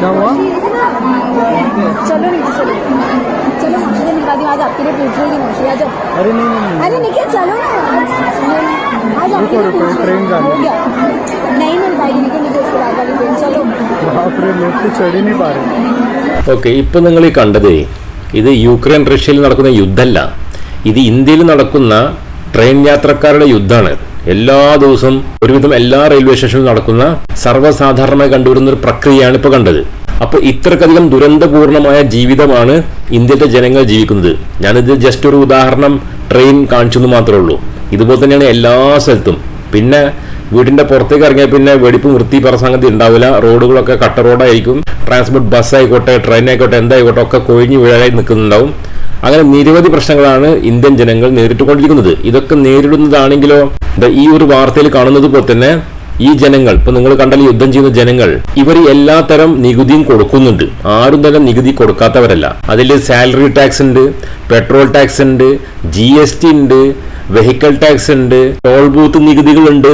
क्या हुआ चलो नहीं चलो चलो मुझे निकाल दी आज आपके लिए पूछ रही थी आज अरे नहीं नहीं अरे निकल चलो ना आज आपके लिए ट्रेन का नहीं मिल पाएगी निकल मुझे उसके बाद वाली ट्रेन चलो रे लोग तो चढ़ ही नहीं पा रहे ഓക്കെ ഇപ്പം നിങ്ങൾ ഈ കണ്ടത് ഇത് യുക്രൈൻ റഷ്യയിൽ നടക്കുന്ന യുദ്ധമല്ല ഇത് ഇന്ത്യയിൽ നടക്കുന്ന ട്രെയിൻ യാത്രക്കാരുടെ യുദ്ധമാണ് എല്ലാ ദിവസവും ഒരുവിധം എല്ലാ റെയിൽവേ സ്റ്റേഷനിലും നടക്കുന്ന സർവസാധാരണമായി കണ്ടുവരുന്ന ഒരു പ്രക്രിയയാണ് ഇപ്പോൾ കണ്ടത്. അപ്പോൾ ഇത്രക്കധികം ദുരന്തപൂർണമായ ജീവിതമാണ് ഇന്ത്യയിലെ ജനങ്ങൾ ജീവിക്കുന്നത്. ഞാനിത് ജസ്റ്റ് ഒരു ഉദാഹരണം ട്രെയിൻ കാണിച്ചു എന്ന് മാത്രമേ ഉള്ളൂ. ഇതുപോലെ തന്നെയാണ് എല്ലാ സ്ഥലത്തും. പിന്നെ വീടിന്റെ പുറത്തേക്ക് ഇറങ്ങിയാൽ പിന്നെ വെടിപ്പ് വൃത്തി പറ സംഗതി ഉണ്ടാവില്ല. റോഡുകളൊക്കെ കട്ട റോഡായിരിക്കും. ട്രാൻസ്പോർട്ട് ബസ് ആയിക്കോട്ടെ ട്രെയിൻ ആയിക്കോട്ടെ എന്തായിക്കോട്ടെ ഒക്കെ കൊഴിഞ്ഞു വീഴായി നിൽക്കുന്നുണ്ടാവും. അങ്ങനെ നിരവധി പ്രശ്നങ്ങളാണ് ഇന്ത്യൻ ജനങ്ങൾ നേരിട്ടുകൊണ്ടിരിക്കുന്നത്. ഇതൊക്കെ നേരിടുന്നതാണെങ്കിലോ? ഈ ഒരു വാർത്തയിൽ കാണുന്നത് പോലെ തന്നെ ഈ ജനങ്ങൾ ഇപ്പൊ നിങ്ങൾ കണ്ടാൽ യുദ്ധം ചെയ്യുന്ന ജനങ്ങൾ ഇവർ എല്ലാ തരം നികുതിയും കൊടുക്കുന്നുണ്ട്. ആരും തന്നെ നികുതി കൊടുക്കാത്തവരല്ല. അതിൽ സാലറി ടാക്സ് ഉണ്ട് പെട്രോൾ ടാക്സ് ഉണ്ട് ജി എസ് ടി ഉണ്ട് വെഹിക്കിൾ ടാക്സ് ഉണ്ട് ടോൾ ബൂത്ത് നികുതികളുണ്ട്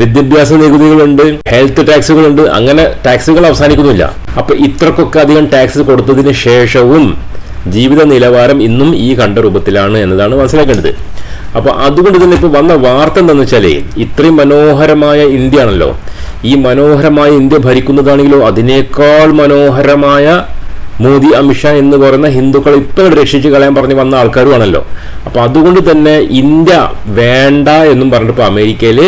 വിദ്യാഭ്യാസ നികുതികളുണ്ട് ഹെൽത്ത് ടാക്സുകളുണ്ട്. അങ്ങനെ ടാക്സുകൾ അവസാനിക്കുന്നില്ല. അപ്പൊ ഇത്രക്കൊക്കെ അധികം ടാക്സ് കൊടുത്തതിന് ശേഷവും ജീവിത നിലവാരം ഇന്നും ഈ കണ്ട രൂപത്തിലാണ് എന്നതാണ് മനസ്സിലാക്കേണ്ടത്. അപ്പോൾ അതുകൊണ്ട് തന്നെ ഇപ്പൊ വന്ന വാർത്ത എന്താണെന്ന് വെച്ചാലേ ഇത്രയും മനോഹരമായ ഇന്ത്യ ആണല്ലോ ഈ മനോഹരമായ ഇന്ത്യ ഭരിക്കുന്നതാണെങ്കിലോ അതിനേക്കാൾ മനോഹരമായ മോദി അമിത്ഷാ എന്ന് പറയുന്ന ഹിന്ദുക്കൾ ഇപ്പൊ ഇങ്ങട് രക്ഷിച്ച് കളയാൻ പറഞ്ഞ് വന്ന ആൾക്കാരുമാണല്ലോ. അപ്പോൾ അതുകൊണ്ട് തന്നെ ഇന്ത്യ വേണ്ട എന്നും പറഞ്ഞിട്ട് ഇപ്പൊ അമേരിക്കയിൽ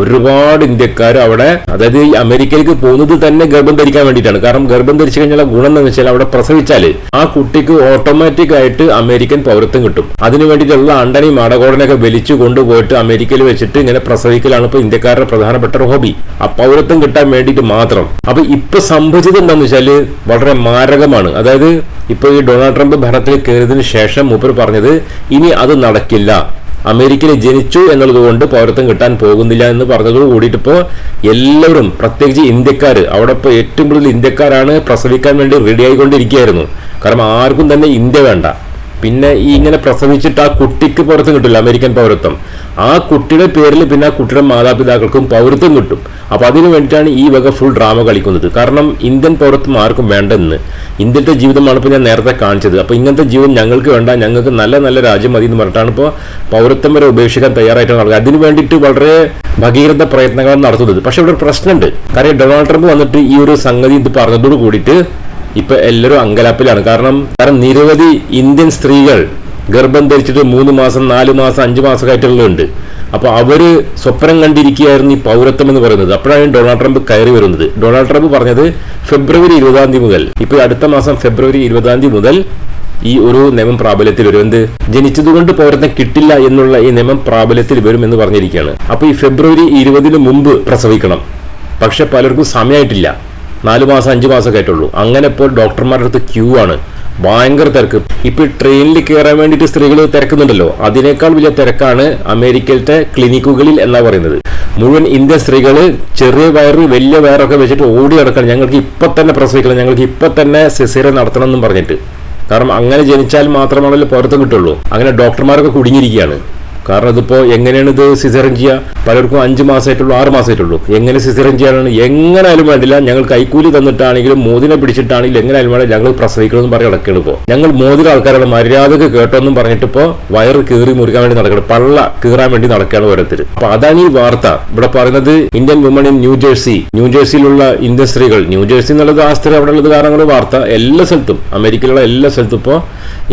ഒരുപാട് ഇന്ത്യക്കാർ അവിടെ അതായത് ഈ അമേരിക്കയിലേക്ക് പോകുന്നത് തന്നെ ഗർഭം ധരിക്കാൻ വേണ്ടിയിട്ടാണ്. കാരണം ഗർഭം ധരിച്ചു കഴിഞ്ഞാൽ ഗുണം എന്ന് വെച്ചാൽ അവിടെ പ്രസവിച്ചാൽ ആ കുട്ടിക്ക് ഓട്ടോമാറ്റിക് ആയിട്ട് അമേരിക്കൻ പൗരത്വം കിട്ടും. അതിനു വേണ്ടിയിട്ടുള്ള അണ്ടനെയും അടകോടനൊക്കെ വലിച്ചു കൊണ്ടുപോയിട്ട് അമേരിക്കയിൽ വെച്ചിട്ട് ഇങ്ങനെ പ്രസവിക്കലാണ് ഇപ്പൊ ഇന്ത്യക്കാരുടെ പ്രധാനപ്പെട്ട ഒരു ഹോബി. ആ പൗരത്വം കിട്ടാൻ വേണ്ടിയിട്ട് മാത്രം. അപ്പൊ ഇപ്പൊ സംഭവിച്ചത് എന്താന്ന് വെച്ചാൽ വളരെ മാരകമാണ്. അതായത് ഇപ്പൊ ഈ ഡൊണാൾഡ് ട്രംപ് ഭരണത്തിൽ കയറിയതിനു ശേഷം മൂപ്പർ പറഞ്ഞത് ഇനി അത് നടക്കില്ല. അമേരിക്കയിൽ ജനിച്ചു എന്നുള്ളത് കൊണ്ട് പൗരത്വം കിട്ടാൻ പോകുന്നില്ല എന്ന് പറഞ്ഞതോട് കൂടിയിട്ട് ഇപ്പോൾ എല്ലാവരും പ്രത്യേകിച്ച് ഇന്ത്യക്കാർ അവിടെ ഇപ്പോൾ ഏറ്റവും കൂടുതൽ ഇന്ത്യക്കാരാണ് പ്രസവിക്കാൻ വേണ്ടി റെഡി ആയിക്കൊണ്ടിരിക്കുകയായിരുന്നു. കാരണം ആർക്കും തന്നെ ഇന്ത്യ വേണ്ട. പിന്നെ ഈ ഇങ്ങനെ പ്രസവിച്ചിട്ട് ആ കുട്ടിക്ക് പൗരത്വം കിട്ടില്ല അമേരിക്കൻ പൗരത്വം. ആ കുട്ടിയുടെ പേരിൽ പിന്നെ ആ കുട്ടിയുടെ മാതാപിതാക്കൾക്കും പൗരത്വം കിട്ടും. അപ്പോൾ അതിനു വേണ്ടിയിട്ടാണ് ഈ വക ഫുൾ ഡ്രാമ കളിക്കുന്നത്. കാരണം ഇന്ത്യൻ പൗരത്വം ആർക്കും വേണ്ടെന്ന്. ഇന്ത്യത്തെ ജീവിതമാണ് ഇപ്പോൾ ഞാൻ നേരത്തെ കാണിച്ചത്. അപ്പോൾ ഇങ്ങനത്തെ ജീവിതം ഞങ്ങൾക്ക് വേണ്ട ഞങ്ങൾക്ക് നല്ല നല്ല രാജ്യം മതി എന്ന് പറഞ്ഞിട്ടാണ് ഇപ്പോൾ പൗരത്വം വരെ ഉപേക്ഷിക്കാൻ തയ്യാറായിട്ടാണ് നടക്കുക അതിനു വേണ്ടിയിട്ട് വളരെ ഭഗീരഥ പ്രയത്നങ്ങളാണ് നടത്തുന്നത്. പക്ഷേ ഇവിടെ ഒരു പ്രശ്നമുണ്ട്. കാര്യം ഡൊണാൾഡ് ട്രംപ് വന്നിട്ട് ഈ ഒരു സംഗതി ഇത് പറഞ്ഞതോട് കൂടിയിട്ട് ഇപ്പൊ എല്ലാവരും അങ്കലാപ്പിലാണ്. കാരണം കാരണം നിരവധി ഇന്ത്യൻ സ്ത്രീകൾ ഗർഭം ധരിച്ചിട്ട് മൂന്ന് മാസം നാല് മാസം അഞ്ച് മാസം ആയിട്ടുള്ളുണ്ട് അപ്പൊ അവർ സ്വപ്നം കണ്ടിരിക്കുകയായിരുന്നു ഈ പൗരത്വം എന്ന് പറയുന്നത്. അപ്പോഴാണ് ഡൊണാൾഡ് ട്രംപ് കയറി വരുന്നത്. ഡൊണാൾഡ് ട്രംപ് പറഞ്ഞത് ഫെബ്രുവരി ഇരുപതാം തീയതി മുതൽ ഇപ്പൊ അടുത്ത മാസം ഫെബ്രുവരി ഇരുപതാം തീയതി മുതൽ ഈ ഒരു നിയമം പ്രാബല്യത്തിൽ വരും. എന്ത്? ജനിച്ചതുകൊണ്ട് പൗരത്വം കിട്ടില്ല എന്നുള്ള ഈ നിയമം പ്രാബല്യത്തിൽ വരും എന്ന് പറഞ്ഞിരിക്കുകയാണ്. അപ്പോൾ ഈ ഫെബ്രുവരി ഇരുപതിന് മുമ്പ് പ്രസവിക്കണം. പക്ഷെ പലർക്കും സമയമായിട്ടില്ല. നാല് മാസം അഞ്ച് മാസമൊക്കെ ആയിട്ടുള്ളൂ. അങ്ങനെ ഇപ്പോൾ ഡോക്ടർമാരുടെ അടുത്ത് ക്യൂ ആണ്. ഭയങ്കര തിരക്ക്. ഇപ്പൊ ട്രെയിനിൽ കയറാൻ വേണ്ടിയിട്ട് സ്ത്രീകൾ തിരക്കുന്നുണ്ടല്ലോ. അതിനേക്കാൾ വലിയ തിരക്കാണ് അമേരിക്കയിലത്തെ ക്ലിനിക്കുകളിൽ എന്നാ പറയുന്നത്. മുഴുവൻ ഇന്ത്യൻ സ്ത്രീകൾ ചെറിയ വയറ് വലിയ വയറൊക്കെ വെച്ചിട്ട് ഓടി നടക്കണം. ഞങ്ങൾക്ക് ഇപ്പൊ തന്നെ പ്രസവിക്കണം. ഞങ്ങൾക്ക് ഇപ്പൊ തന്നെ സിസേറിയൻ നടത്തണം എന്നും പറഞ്ഞിട്ട്. കാരണം അങ്ങനെ ജനിച്ചാൽ മാത്രമാണല്ലോ പുറത്ത് കിട്ടുള്ളൂ. അങ്ങനെ ഡോക്ടർമാരൊക്കെ കുടുങ്ങിയിരിക്കുകയാണ്. കാരണം ഇതിപ്പോ എങ്ങനെയാണ് ഇത് സിസറിൻ ചെയ്യുക പലർക്കും അഞ്ച് മാസമായിട്ടുള്ളൂ ആറ് മാസമായിട്ടുള്ളൂ എങ്ങനെ സിസറിൻ ചെയ്യാനാണ് എങ്ങനെയാലും വേണ്ടില്ല. ഞങ്ങൾ കൈക്കൂലി തന്നിട്ടാണെങ്കിലും മോദിനെ പിടിച്ചിട്ടാണെങ്കിലും എങ്ങനെയാലും വേണ്ട ഞങ്ങൾ പ്രസവിക്കണമെന്ന് പറഞ്ഞ് നടക്കണം ഇപ്പോൾ ഞങ്ങൾ മോദിയുടെ ആൾക്കാരുടെ മര്യാദയ്ക്ക് കേട്ടോന്നും പറഞ്ഞിട്ട് ഇപ്പോ വയറ് കീറി മുറിക്കാൻ വേണ്ടി നടക്കണം. പള്ള കീറാൻ വേണ്ടി നടക്കുകയാണ് ഓരോരുത്തർ അപ്പൊ അതാണ് ഈ വാർത്ത. ഇവിടെ പറയുന്നത് Indian woman in New Jersey Jersey New ജേഴ്സിയിലുള്ള Indian സ്ത്രീകൾ. ന്യൂ ജേഴ്സി എന്നുള്ളത് ആ സ്ത്രീ അവിടെ ഉള്ളത് കാരണങ്ങൾ വാർത്ത. എല്ലാ സ്ഥലത്തും അമേരിക്കയിലുള്ള എല്ലാ സ്ഥലത്തും ഇപ്പോൾ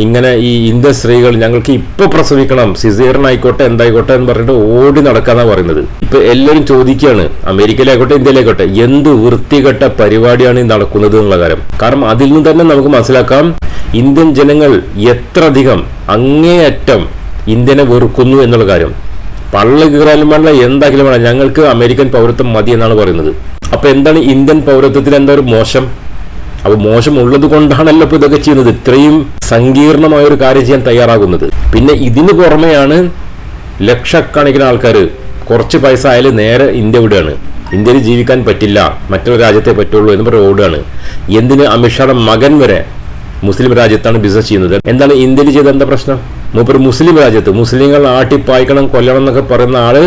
ഇങ്ങനെ ഈ ഇന്ത്യൻ സ്ത്രീകൾ ഞങ്ങൾക്ക് ഇപ്പൊ പ്രസവിക്കണം. സിസേറിയൻ ആയിക്കോട്ടെ എന്തായിക്കോട്ടെ എന്ന് പറഞ്ഞിട്ട് ഓടി നടക്കാന്നാ പറയുന്നത്. ഇപ്പൊ എല്ലാവരും ചോദിക്കുകയാണ് അമേരിക്കയിലായിക്കോട്ടെ ഇന്ത്യയിലായിക്കോട്ടെ എന്ത് വൃത്തികെട്ട പരിപാടിയാണ് ഈ നടക്കുന്നത് എന്നുള്ള കാര്യം. കാരണം അതിൽ നിന്ന് തന്നെ നമുക്ക് മനസ്സിലാക്കാം ഇന്ത്യൻ ജനങ്ങൾ എത്ര അധികം അങ്ങേയറ്റം ഇന്ത്യനെ വെറുക്കുന്നു എന്നുള്ള കാര്യം. പള്ള കീറാലും വേണ്ട എന്താക്കിലും വേണ്ട ഞങ്ങൾക്ക് അമേരിക്കൻ പൗരത്വം മതി എന്നാണ് പറയുന്നത്. അപ്പൊ എന്താണ് ഇന്ത്യൻ പൗരത്വത്തിൽ എന്താ ഒരു മോശം? അപ്പൊ മോശമുള്ളത് കൊണ്ടാണല്ലോ ഇപ്പൊ ഇതൊക്കെ ചെയ്യുന്നത്. ഇത്രയും സങ്കീർണമായ ഒരു കാര്യം ചെയ്യാൻ തയ്യാറാകുന്നത്. പിന്നെ ഇതിന് പുറമെയാണ് ലക്ഷക്കണക്കിന് ആൾക്കാർ കുറച്ച് പൈസ ആയാലും നേരെ ഇന്ത്യ വിടുകയാണ്. ഇന്ത്യയിൽ ജീവിക്കാൻ പറ്റില്ല. മറ്റൊരു രാജ്യത്തെ പറ്റുള്ളൂ എന്ന് പറഞ്ഞ ഓടുകയാണ്. എന്തിന് അമിത്ഷായുടെ മകൻ വരെ മുസ്ലിം രാജ്യത്താണ് ബിസിനസ് ചെയ്യുന്നത്? എന്താണ് ഇന്ത്യയിൽ ചെയ്ത എന്താ പ്രശ്നം? മൂപ്പര് മുസ്ലിം രാജ്യത്ത് മുസ്ലിങ്ങൾ ആട്ടിപ്പായ്ക്കണം കൊല്ലണം എന്നൊക്കെ പറയുന്ന ആൾ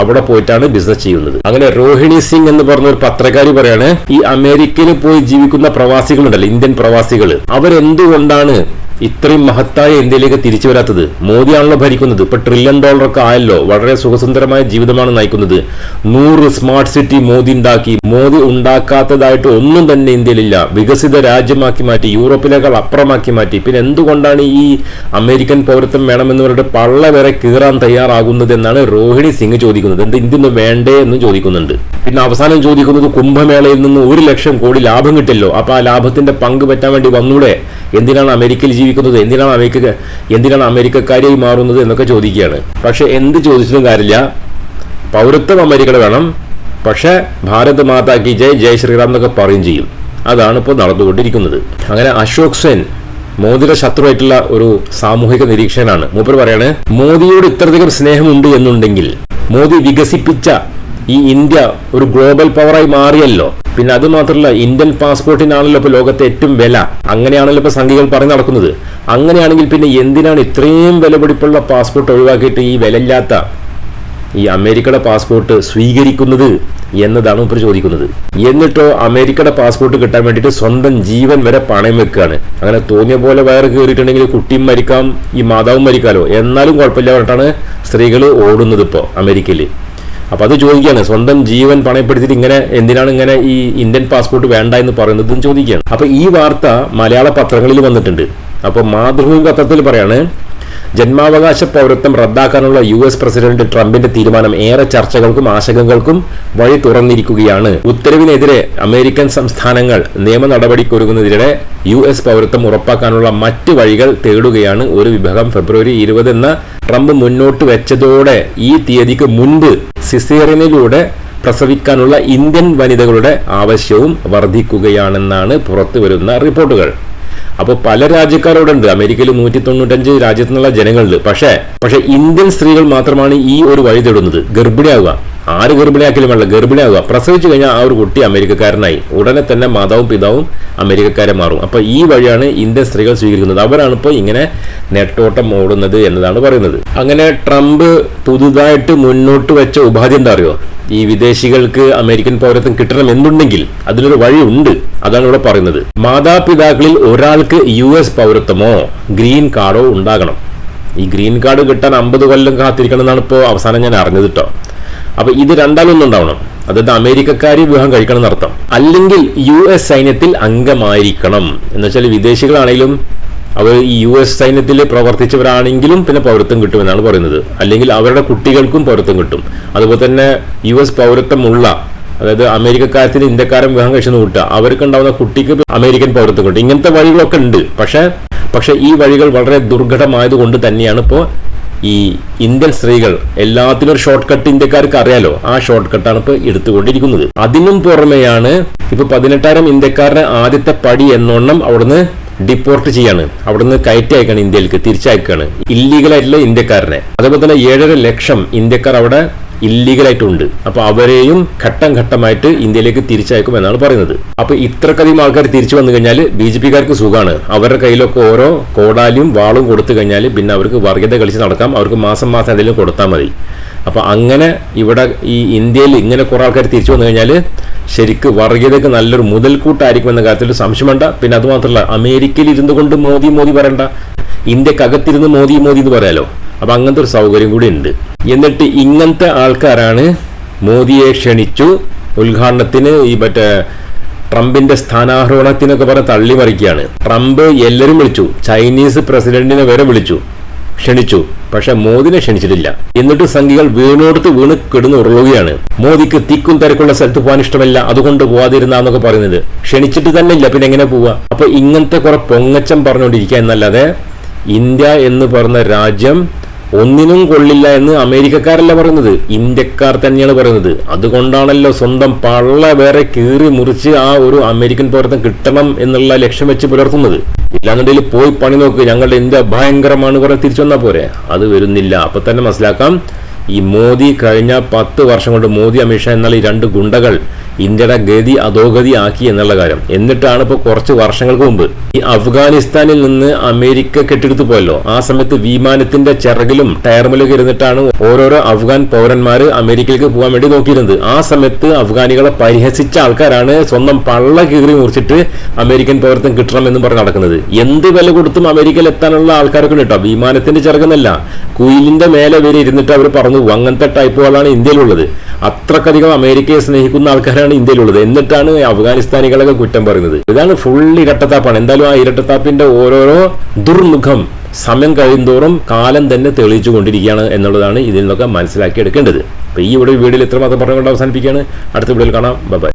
അവിടെ പോയിട്ടാണ് ബിസിനസ് ചെയ്യുന്നത്. അങ്ങനെ രോഹിണി സിംഗ് എന്ന് പറഞ്ഞ ഒരു പത്രക്കാരി പറയാണ് ഈ അമേരിക്കയിൽ പോയി ജീവിക്കുന്ന പ്രവാസികളുണ്ടല്ലോ ഇന്ത്യൻ പ്രവാസികൾ അവരെന്തുകൊണ്ടാണ് ഇത്രയും മഹത്തായ ഇന്ത്യയിലേക്ക് തിരിച്ചു വരാത്തത് മോദിയാണല്ലോ ഭരിക്കുന്നത്. ഇപ്പൊ ട്രില്യൺ ഡോളറൊക്കെ ആയല്ലോ. വളരെ സുഖസുന്ദരമായ ജീവിതമാണ് നയിക്കുന്നത്. നൂറ് സ്മാർട്ട് സിറ്റി മോദി ഉണ്ടാക്കി. മോദി ഉണ്ടാക്കാത്തതായിട്ട് ഒന്നും തന്നെ ഇന്ത്യയിലില്ല. വികസിത രാജ്യമാക്കി മാറ്റി യൂറോപ്പിലേക്കാൾ അപ്പുറമാക്കി മാറ്റി. പിന്നെ എന്തുകൊണ്ടാണ് ഈ അമേരിക്കൻ പൗരത്വം വേണമെന്നവരുടെ പള്ള വരെ കീറാൻ തയ്യാറാകുന്നത് എന്നാണ് രോഹിണി സിംഗ് ചോദിക്കുന്നത്. എന്ത് ഇന്ത്യ വേണ്ടേ എന്ന് ചോദിക്കുന്നുണ്ട്. പിന്നെ അവസാനം ചോദിക്കുന്നത് കുംഭമേളയിൽ നിന്ന് ഒരു ലക്ഷം കോടി ലാഭം കിട്ടില്ലോ അപ്പൊ ആ ലാഭത്തിന്റെ പങ്ക് പറ്റാൻ വേണ്ടി വന്നൂടെ? എന്തിനാണ് അമേരിക്കയിൽ എന്തിനാണ് അമേരിക്ക എന്തിനാണ് അമേരിക്കക്കാരായി മാറുന്നത് എന്നൊക്കെ ചോദിക്കുകയാണ്. പക്ഷെ എന്ത് ചോദിച്ചിട്ടും കാര്യമില്ല. പൗരത്വം അമേരിക്കയുടെ വേണം. പക്ഷേ ഭാരത് മാതാ കി ജയ് ജയ് ശ്രീറാം എന്നൊക്കെ പറയും ചെയ്യും. അതാണ് ഇപ്പോൾ നടന്നുകൊണ്ടിരിക്കുന്നത്. അങ്ങനെ അശോക് സെൻ മോദിയുടെ ശത്രുവായിട്ടുള്ള ഒരു സാമൂഹിക നിരീക്ഷകനാണ്. മൂപ്പർ പറയാണ് മോദിയോട് ഇത്രയധികം സ്നേഹമുണ്ട് എന്നുണ്ടെങ്കിൽ മോദി വികസിപ്പിച്ച ഈ ഇന്ത്യ ഒരു ഗ്ലോബൽ പവറായി മാറിയല്ലോ. പിന്നെ അത് മാത്രമല്ല ഇന്ത്യൻ പാസ്പോർട്ടിനാണല്ലോ ഇപ്പൊ ലോകത്തെ ഏറ്റവും വില. അങ്ങനെയാണല്ലോ ഇപ്പൊ സംഘികൾ പറഞ്ഞു നടക്കുന്നത്. അങ്ങനെയാണെങ്കിൽ പിന്നെ എന്തിനാണ് ഇത്രയും വിലപിടിപ്പുള്ള പാസ്പോർട്ട് ഒഴിവാക്കിയിട്ട് ഈ വിലയില്ലാത്ത ഈ അമേരിക്കയുടെ പാസ്പോർട്ട് സ്വീകരിക്കുന്നത് എന്നതാണ് ഇപ്പോൾ ചോദിക്കുന്നത്. എന്നിട്ടോ അമേരിക്കയുടെ പാസ്പോർട്ട് കിട്ടാൻ വേണ്ടിയിട്ട് സ്വന്തം ജീവൻ വരെ പണയം വെക്കുകയാണ്. അങ്ങനെ തോന്നിയ പോലെ വയറ് കയറിയിട്ടുണ്ടെങ്കിൽ കുട്ടിയും മരിക്കാം ഈ മാതാവും മരിക്കാലോ. എന്നാലും കുഴപ്പമില്ല പറഞ്ഞിട്ടാണ് സ്ത്രീകൾ ഓടുന്നത് ഇപ്പോൾ അമേരിക്കയിൽ അപ്പൊ അത് ചോദിക്കുകയാണ്. സ്വന്തം ജീവൻ പണയപ്പെടുത്തിയിട്ട് ഇങ്ങനെ എന്തിനാണ് ഇങ്ങനെ ഈ ഇന്ത്യൻ പാസ്പോർട്ട് വേണ്ട എന്ന് പറയുന്നത് ചോദിക്കുകയാണ്. അപ്പോൾ ഈ വാർത്ത മലയാള പത്രങ്ങളിൽ വന്നിട്ടുണ്ട്. അപ്പോൾ മാതൃഭൂമി പത്രത്തിൽ പറയാണ് ജന്മാവകാശ പൗരത്വം റദ്ദാക്കാനുള്ള യു എസ് പ്രസിഡന്റ് ട്രംപിന്റെ തീരുമാനം ഏറെ ചർച്ചകൾക്കും ആശങ്കകൾക്കും വഴി തുറന്നിരിക്കുകയാണ്. ഉത്തരവിനെതിരെ അമേരിക്കൻ സംസ്ഥാനങ്ങൾ നിയമ നടപടിക്കൊരുങ്ങുന്നതിനിടെ യു എസ് പൗരത്വം ഉറപ്പാക്കാനുള്ള മറ്റ് വഴികൾ തേടുകയാണ് ഒരു വിഭാഗം. ഫെബ്രുവരി ഇരുപത് എന്ന ട്രംപ് മുന്നോട്ട് വെച്ചതോടെ ഈ തീയതിക്ക് മുൻപ് സിസേറിയനിലൂടെ പ്രസവിക്കാനുള്ള ഇന്ത്യൻ വനിതകളുടെ ആവശ്യവും വർദ്ധിക്കുകയാണെന്നാണ് പുറത്തുവരുന്ന റിപ്പോർട്ടുകൾ. അപ്പോൾ പല രാജ്യക്കാരോടുണ്ട് അമേരിക്കയിൽ നൂറ്റി തൊണ്ണൂറ്റഞ്ച് രാജ്യത്തുനിന്നുള്ള ജനങ്ങളുണ്ട്. പക്ഷേ പക്ഷേ ഇന്ത്യൻ സ്ത്രീകൾ മാത്രമാണ് ഈ ഒരു വഴി തേടുന്നത് ഗർഭിണിയാവുക. ആര് ഗർഭിണിയാക്കിലും വേണ്ട. ഗർഭിണിയാകുക പ്രസവിച്ചു കഴിഞ്ഞാൽ ആ ഒരു കുട്ടി അമേരിക്കക്കാരനായി. ഉടനെ തന്നെ മാതാവും പിതാവും അമേരിക്കക്കാരെ മാറും. അപ്പോൾ ഈ വഴിയാണ് ഇന്ത്യൻ സ്ത്രീകൾ സ്വീകരിക്കുന്നത്. അവരാണ് ഇപ്പോൾ ഇങ്ങനെ നെട്ടോട്ടം ഓടുന്നത് എന്നതാണ് പറയുന്നത്. അങ്ങനെ ട്രംപ് പുതുതായിട്ട് മുന്നോട്ട് വെച്ച ഉപാധി എന്താ അറിയോ? ഈ വിദേശികൾക്ക് അമേരിക്കൻ പൗരത്വം കിട്ടണം എന്നുണ്ടെങ്കിൽ അതിനൊരു വഴിയുണ്ട്. അതാണ് ഇവിടെ പറയുന്നത്. മാതാപിതാക്കളിൽ ഒരാൾക്ക് യു എസ് പൗരത്വമോ ഗ്രീൻ കാർഡോ ഉണ്ടാകണം. ഈ ഗ്രീൻ കാർഡ് കിട്ടാൻ അമ്പത് കൊല്ലം കാത്തിരിക്കണം എന്നാണ് ഇപ്പോൾ അവസാനം ഞാൻ അറിഞ്ഞത് കേട്ടോ. അപ്പൊ ഇത് രണ്ടാലൊന്നും ഉണ്ടാവണം അതായത് അമേരിക്കക്കാരി വിവാഹം കഴിക്കണം എന്നർത്ഥം അല്ലെങ്കിൽ യു എസ് സൈന്യത്തിൽ അംഗമായിരിക്കണം. എന്ന് വെച്ചാൽ വിദേശികളാണെങ്കിലും അവർ ഈ യു എസ് സൈന്യത്തിൽ പ്രവർത്തിച്ചവരാണെങ്കിലും പിന്നെ പൗരത്വം കിട്ടുമെന്നാണ് പറയുന്നത്. അല്ലെങ്കിൽ അവരുടെ കുട്ടികൾക്കും പൗരത്വം കിട്ടും. അതുപോലെ തന്നെ യു എസ് പൗരത്വമുള്ള അതായത് അമേരിക്കക്കാരത്തിന് ഇന്ത്യക്കാരൻ വിവാഹം കഴിച്ചെന്ന് കൂട്ടുക അവർക്ക് ഉണ്ടാവുന്ന കുട്ടിക്ക് അമേരിക്കൻ പൗരത്വം കിട്ടും. ഇങ്ങനത്തെ വഴികളൊക്കെ ഉണ്ട്. പക്ഷേ പക്ഷേ ഈ വഴികൾ വളരെ ദുർഘടമായത് കൊണ്ട് തന്നെയാണ് ഇപ്പോൾ ഈ ഇന്ത്യൻ സ്ത്രീകൾ എല്ലാത്തിനും ഒരു ഷോർട്ട് കട്ട് ഇന്ത്യക്കാർക്ക് അറിയാലോ. ആ ഷോർട്ട് കട്ടാണ് ഇപ്പോൾ എടുത്തുകൊണ്ടിരിക്കുന്നത്. അതിനും പുറമെയാണ് ഇപ്പൊ പതിനെട്ടായിരം ഇന്ത്യക്കാരുടെ ആദ്യത്തെ പടി എന്നോണം അവിടുന്ന് ഡിപ്പോർട്ട് ചെയ്യാണ്. അവിടുന്ന് കയറ്റി അയക്കാണ് ഇന്ത്യയിലേക്ക് തിരിച്ചയക്കാണ്. ഇല്ലീഗലായിട്ടുള്ള ഇന്ത്യക്കാരനെ. അതേപോലെ തന്നെ ഏഴര ലക്ഷം ഇന്ത്യക്കാർ അവിടെ ഇല്ലീഗലായിട്ടുണ്ട് അപ്പോൾ അവരെയും ഘട്ടം ഘട്ടമായിട്ട് ഇന്ത്യയിലേക്ക് തിരിച്ചയക്കും എന്നാണ് പറയുന്നത്. അപ്പോൾ ഇത്രക്കധികം ആൾക്കാർ തിരിച്ചു വന്നു കഴിഞ്ഞാൽ ബി ജെ പിക്കാർക്ക് സുഖമാണ്. അവരുടെ കയ്യിലൊക്കെ ഓരോ കോടാലിയും വാളും കൊടുത്തു കഴിഞ്ഞാൽ പിന്നെ അവർക്ക് വർഗീയത കളിച്ച് നടക്കാം. അവർക്ക് മാസം മാസം എന്തെങ്കിലും കൊടുത്താൽ മതി. അപ്പോൾ അങ്ങനെ ഇവിടെ ഈ ഇന്ത്യയിൽ ഇങ്ങനെ കുറെ ആൾക്കാർ തിരിച്ചു വന്നു കഴിഞ്ഞാൽ ശരിക്ക് വർഗീയതയ്ക്ക് നല്ലൊരു മുതൽക്കൂട്ടായിരിക്കും എന്ന കാര്യത്തിൽ സംശയമുണ്ട പിന്നെ അതുമാത്രമല്ല അമേരിക്കയിൽ ഇരുന്നു കൊണ്ട് മോദി മോദി പറയണ്ട. ഇന്ത്യക്കകത്തിരുന്ന് മോദി മോദി എന്ന് പറയാലോ. അപ്പൊ അങ്ങനത്തെ ഒരു സൗകര്യം കൂടി ഉണ്ട്. എന്നിട്ട് ഇങ്ങനത്തെ ആൾക്കാരാണ് മോദിയെ ക്ഷണിച്ചു ഉദ്ഘാടനത്തിന് ഈ മറ്റേ ട്രംപിന്റെ സ്ഥാനാരോഹണത്തിനൊക്കെ പറഞ്ഞ് തള്ളിമറിക്കുകയാണ് ട്രംപ് എല്ലാവരും വിളിച്ചു ചൈനീസ് പ്രസിഡന്റിനെ വരെ വിളിച്ചു ക്ഷണിച്ചു. പക്ഷെ മോദിനെ ക്ഷണിച്ചിട്ടില്ല. എന്നിട്ട് സംഘികൾ വീണോടുത്ത് വീണ് കിടന്ന് ഉറളുകയാണ് മോദിക്ക് തിക്കും തിരക്കുള്ള സ്ഥലത്ത് പോകാൻ ഇഷ്ടമല്ല അതുകൊണ്ട് പോവാതിരുന്നാന്നൊക്കെ പറയുന്നത്. ക്ഷണിച്ചിട്ട് തന്നെ ഇല്ല പിന്നെ എങ്ങനെ പോവാ? അപ്പൊ ഇങ്ങനത്തെ കുറെ പൊങ്ങച്ചം പറഞ്ഞുകൊണ്ടിരിക്കുക എന്നല്ലാതെ ഇന്ത്യ എന്ന് പറഞ്ഞ രാജ്യം ഒന്നിനും കൊള്ളില്ല എന്ന് അമേരിക്കക്കാരല്ല പറയുന്നത്. ഇന്ത്യക്കാർ തന്നെയാണ് പറയുന്നത്. അതുകൊണ്ടാണല്ലോ സ്വന്തം പള്ള വേറെ കീറി മുറിച്ച് ആ ഒരു അമേരിക്കൻ പൗരത്വം കിട്ടണം എന്നുള്ള ലക്ഷ്യം വെച്ച് പുലർത്തുന്നത്. ഇല്ലാന്നുണ്ടെങ്കിൽ പോയി പണി നോക്ക്. ഞങ്ങളുടെ ഇന്ത്യ ഭയങ്കരമാണ് പറഞ്ഞ് തിരിച്ചു വന്നാൽ പോരെ. അത് വരുന്നില്ല. അപ്പൊ തന്നെ മനസ്സിലാക്കാം. ഈ മോദി കഴിഞ്ഞ പത്ത് വർഷം കൊണ്ട് മോദി അമിത്ഷാ എന്നാൽ ഈ രണ്ട് ഗുണ്ടകൾ ഇന്ത്യയുടെ ഗതി അധോഗതി ആക്കി എന്നുള്ള കാര്യം. എന്നിട്ടാണ് ഇപ്പോൾ കുറച്ച് വർഷങ്ങൾക്ക് മുമ്പ് ഈ അഫ്ഗാനിസ്ഥാനിൽ നിന്ന് അമേരിക്ക കെട്ടിടത്ത് പോയല്ലോ. ആ സമയത്ത് വിമാനത്തിന്റെ ചിറകിലും ടയർമിലൊക്കെ ഇരുന്നിട്ടാണ് ഓരോരോ അഫ്ഗാൻ പൗരന്മാർ അമേരിക്കയിലേക്ക് പോകാൻ വേണ്ടി നോക്കിയിരുന്നത്. ആ സമയത്ത് അഫ്ഗാനികളെ പരിഹസിച്ച ആൾക്കാരാണ് സ്വന്തം പള്ള കീറി മുറിച്ചിട്ട് അമേരിക്കൻ പൗരത്വം കിട്ടണം എന്ന് പറഞ്ഞ് നടക്കുന്നത്. എന്ത് വില കൊടുത്തും അമേരിക്കയിൽ എത്താനുള്ള ആൾക്കാരൊക്കെ കേട്ടോ. വിമാനത്തിന്റെ ചിറകുന്നല്ല കുയിലിന്റെ മേലെ വരെ ഇരുന്നിട്ട് അവർ പറഞ്ഞു അങ്ങനത്തെ ടൈപ്പുകളാണ് ഇന്ത്യയിലുള്ളത്. അത്രക്കധികം അമേരിക്കയെ സ്നേഹിക്കുന്ന ആൾക്കാരാണ് ഇന്ത്യയിലുള്ളത്. എന്നിട്ടാണ് അഫ്ഗാനിസ്ഥാനികളൊക്കെ കുറ്റം പറയുന്നത്. ഇതാണ് ഫുൾ ഇരട്ടത്താപ്പാണ്. എന്തായാലും ആ ഇരട്ടത്താപ്പിന്റെ ഓരോരോ ദുർമുഖം സമയം കഴിയുന്തോറും കാലം തന്നെ തെളിയിച്ചു കൊണ്ടിരിക്കുകയാണ് എന്നുള്ളതാണ് ഇതിൽ നിന്നൊക്കെ മനസ്സിലാക്കി എടുക്കേണ്ടത് അപ്പൊ ഈ ഇവിടെ വീഡിയോയിൽ ഇത്രമാത്രം പറഞ്ഞുകൊണ്ട് അവസാനിപ്പിക്കുകയാണ്. അടുത്ത വീഡിയോയിൽ കാണാം. ബൈ